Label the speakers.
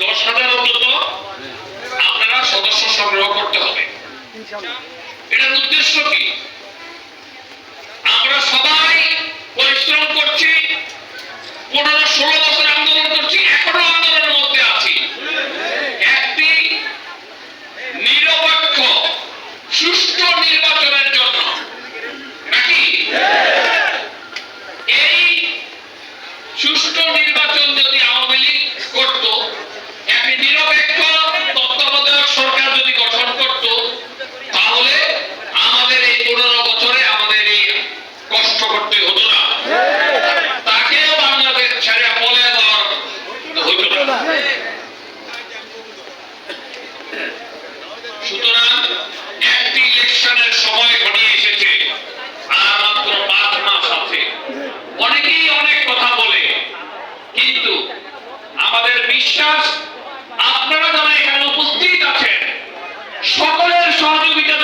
Speaker 1: দশ হাজার অন্তত আপনারা সদস্য সংগ্রহ করতে হবে। এটার উদ্দেশ্য কি? অনেকেই অনেক কথা বলে কিন্তু আমাদের বিশ্বাস আপনারা যারা এখানে উপস্থিত আছেন সকলের সহযোগিতা